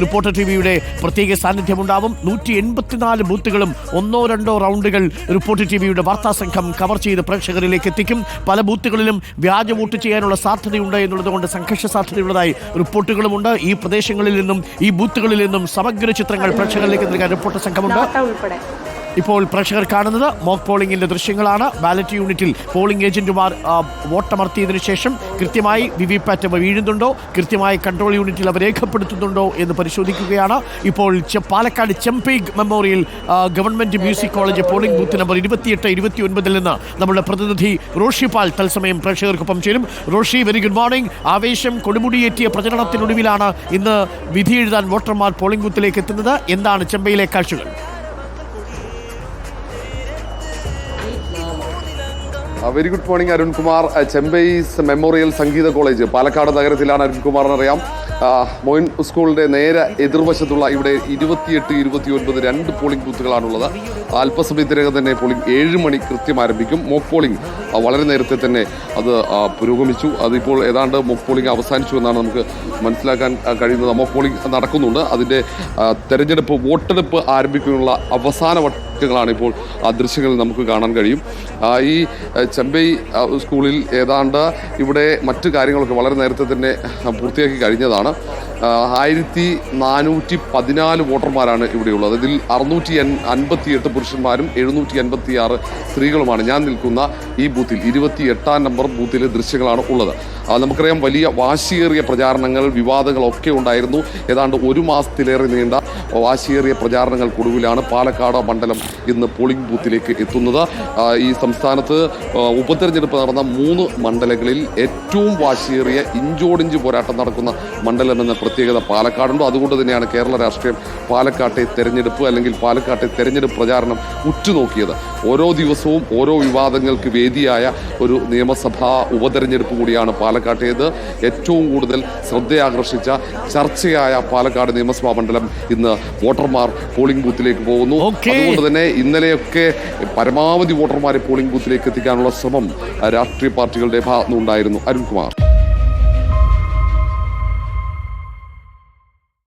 Reporter T വിയുടെ പ്രത്യേക സാന്നിധ്യമുണ്ടാവും. നൂറ്റി എൺപത്തിനാല് ബൂത്തുകളും ഒന്നോ രണ്ടോ റൗണ്ടുകൾ റിപ്പോർട്ടർ ടി വിയുടെ വാർത്താ സംഘം കവർ ചെയ്ത് പ്രേക്ഷകരിലേക്ക് എത്തിക്കും. പല ബൂത്തുകളിലും വ്യാജ വോട്ട് ചെയ്യാനുള്ള സാധ്യതയുണ്ട് എന്നുള്ളതുകൊണ്ട് സംഘർഷ സാധ്യതയുള്ളതായി റിപ്പോർട്ടുകളുമുണ്ട്. ഈ പ്രദേശങ്ങളിൽ നിന്നും ഈ ബൂത്തുകളിൽ നിന്നും സമഗ്ര ചിത്രങ്ങൾ പ്രേക്ഷകരിലേക്ക് നൽകാൻ റിപ്പോർട്ടർ സംഘമുണ്ട്. ഇപ്പോൾ പ്രേക്ഷകർ കാണുന്നത് മോക്ക് പോളിംഗിന്റെ ദൃശ്യങ്ങളാണ്. ബാലറ്റ് യൂണിറ്റിൽ പോളിംഗ് ഏജന്റുമാർ വോട്ടമർത്തിയതിനു ശേഷം കൃത്യമായി വിവിപാറ്റ് വീഴുന്നുണ്ടോ? കൃത്യമായി കൺട്രോൾ യൂണിറ്റിൽ അവ രേഖപ്പെടുത്തുന്നുണ്ടോ എന്ന് പരിശോധിക്കുകയാണ്. ഇപ്പോൾ Palakkad Chembai memorial government music college polling booth number ഇരുപത്തിയെട്ട് ഇരുപത്തി ഒൻപതിൽ നിന്ന് നമ്മുടെ പ്രതിനിധി റോഷി പാൽ തത്സമയം പ്രേക്ഷകർക്കൊപ്പം ചേരും. റോഷി വെരി ഗുഡ് മോർണിംഗ് ആവേശം കൊടുമുടിയേറ്റിയ പ്രചരണത്തിനൊടുവിലാണ് ഇന്ന് വിധി എഴുതാൻ വോട്ടർമാർ പോളിംഗ് ബൂത്തിലേക്ക് എത്തുന്നത്. എന്താണ് ചെമ്പയിലെ കാഴ്ചകൾ? Very good morning Arunkumar Chembai's memorial സംഗീത കോളേജ് പാലക്കാട് നഗരത്തിലാണ് അരുൺകുമാറിന് അറിയാം മോയിൻ സ്കൂളിന്റെ നേരെ എതിർവശത്തുള്ള ഇവിടെ ഇരുപത്തിയെട്ട് ഇരുപത്തി ഒൻപത് രണ്ട് പോളിംഗ് ബൂത്തുകളാണുള്ളത് അല്പസമയത്തിനകം തന്നെ പോളിംഗ് ഏഴ് മണി കൃത്യം ആരംഭിക്കും. മോക്ക് പോളിംഗ് വളരെ നേരത്തെ തന്നെ അത് പുരോഗമിച്ചു. അതിപ്പോൾ ഏതാണ്ട് മോക്ക് പോളിംഗ് അവസാനിച്ചു എന്നാണ് നമുക്ക് മനസ്സിലാക്കാൻ കഴിയുന്നത്. മോക്ക് പോളിംഗ് നടക്കുന്നുണ്ട്. അതിന്റെ ആ, തെരഞ്ഞെടുപ്പ് വോട്ടെടുപ്പ് ആരംഭിക്കുന്നതിനുള്ള അവസാന വട്ടങ്ങളാണ് ഇപ്പോൾ ആ നമുക്ക് കാണാൻ കഴിയും. ഈ ചെമ്പൈ സ്കൂളിൽ ഏതാണ്ട് ഇവിടെ മറ്റു കാര്യങ്ങളൊക്കെ വളരെ നേരത്തെ തന്നെ പൂർത്തിയാക്കി കഴിഞ്ഞതാണ്. ആയിരത്തി നാനൂറ്റി പതിനാല് വോട്ടർമാരാണ് ഇവിടെയുള്ളത്. ഇതിൽ അറുന്നൂറ്റി അൻപത്തി എട്ട് പുരുഷന്മാരും എഴുന്നൂറ്റി അൻപത്തി ആറ് സ്ത്രീകളുമാണ്. ഞാൻ നിൽക്കുന്ന ഈ ബൂത്തിൽ ഇരുപത്തി എട്ടാം നമ്പർ ബൂത്തിലെ ദൃശ്യങ്ങളാണ് ഉള്ളത്. നമുക്കറിയാം വലിയ വാശിയേറിയ പ്രചാരണങ്ങൾ വിവാദങ്ങളൊക്കെ ഉണ്ടായിരുന്നു. ഏതാണ്ട് ഒരു മാസത്തിലേറെ നീണ്ട വാശിയേറിയ പ്രചാരണങ്ങൾക്കൊടുവിലാണ് പാലക്കാട് മണ്ഡലം ഇന്ന് പോളിംഗ് ബൂത്തിലേക്ക് എത്തുന്നത്. ഈ സംസ്ഥാനത്ത് ഉപതെരഞ്ഞെടുപ്പ് നടന്ന മൂന്ന് മണ്ഡലങ്ങളിൽ ഏറ്റവും വാശിയേറിയ ഇഞ്ചോടിഞ്ച് പോരാട്ടം നടക്കുന്ന മണ്ഡലം എന്ന പ്രത്യേകത പാലക്കാടുണ്ട്. അതുകൊണ്ട് തന്നെയാണ് കേരള രാഷ്ട്രീയം പാലക്കാട്ടെ തെരഞ്ഞെടുപ്പ് അല്ലെങ്കിൽ പാലക്കാട്ടെ തെരഞ്ഞെടുപ്പ് പ്രചാരണം ഉറ്റുനോക്കിയത്. ഓരോ ദിവസവും ഓരോ വിവാദങ്ങൾക്ക് വേദിയായ ഒരു നിയമസഭാ ഉപതെരഞ്ഞെടുപ്പ് കൂടിയാണ് പാലക്കാട്ടേത്. ഏറ്റവും കൂടുതൽ ശ്രദ്ധയാകർഷിച്ച ചർച്ചയായ പാലക്കാട് നിയമസഭാ മണ്ഡലം ഇന്ന് വോട്ടർമാർ പോളിംഗ് ബൂത്തിലേക്ക് പോകുന്നു. അതുകൊണ്ട് തന്നെ ഇന്നലെയൊക്കെ പരമാവധി വോട്ടർമാരെ പോളിംഗ് ബൂത്തിലേക്ക് എത്തിക്കാനുള്ള ശ്രമം രാഷ്ട്രീയ പാർട്ടികളുടെ ഭാഗത്തുനിന്നുണ്ടായിരുന്നു. അരുൺകുമാർ.